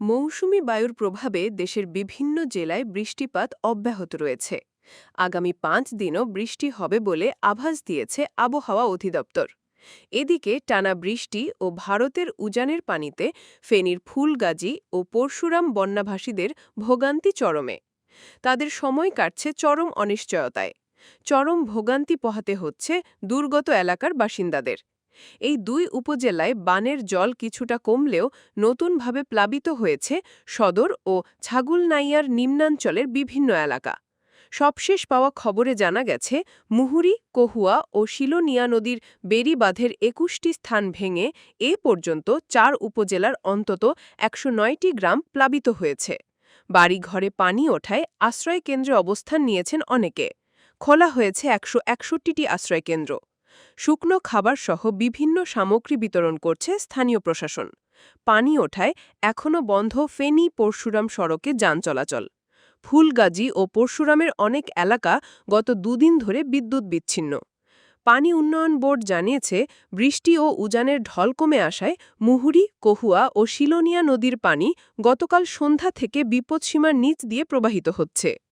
মৌসুমি বায়ুর প্রভাবে দেশের বিভিন্ন জেলায় বৃষ্টিপাত অব্যাহত রয়েছে। আগামী পাঁচ দিনও বৃষ্টি হবে বলে আভাস দিয়েছে আবহাওয়া অধিদপ্তর। এদিকে টানা বৃষ্টি ও ভারতের উজানের পানিতে ফেনীর ফুলগাজী ও পরশুরাম বন্যাভাসীদের ভোগান্তি চরমে। তাদের সময় কাটছে চরম অনিশ্চয়তায়। চরম ভোগান্তি পোহাতে হচ্ছে দুর্গত এলাকার বাসিন্দাদের। এই দুই উপজেলায় বানের জল কিছুটা কমলেও নতুনভাবে প্লাবিত হয়েছে সদর ও ছাগুলনাইয়ার নিম্নাঞ্চলের বিভিন্ন এলাকা। সবশেষ পাওয়া খবরে জানা গেছে, মুহুরি, কহুয়া ও শিলোনিয়া নদীর বেড়িবাঁধের একুশটি স্থান ভেঙে এ পর্যন্ত চার উপজেলার অন্তত একশো নয়টি গ্রাম প্লাবিত হয়েছে। বাড়িঘরে পানি ওঠায় আশ্রয়কেন্দ্রে অবস্থান নিয়েছেন অনেকে। খোলা হয়েছে একশো একষট্টিটি আশ্রয়কেন্দ্র। শুকনো খাবার সহ বিভিন্ন সামগ্রী বিতরণ করছে স্থানীয় প্রশাসন। পানি ওঠায় এখনও বন্ধ ফেনী পরশুরাম সড়কে যান চলাচল। ফুলগাজী ও পরশুরামের অনেক এলাকা গত দুদিন ধরে বিদ্যুৎ বিচ্ছিন্ন। পানি উন্নয়ন বোর্ড জানিয়েছে, বৃষ্টি ও উজানের ঢল কমে আসায় মুহুরি, কহুয়া ও শিলোনিয়া নদীর পানি গতকাল সন্ধ্যা থেকে বিপদসীমার নিচ দিয়ে প্রবাহিত হচ্ছে।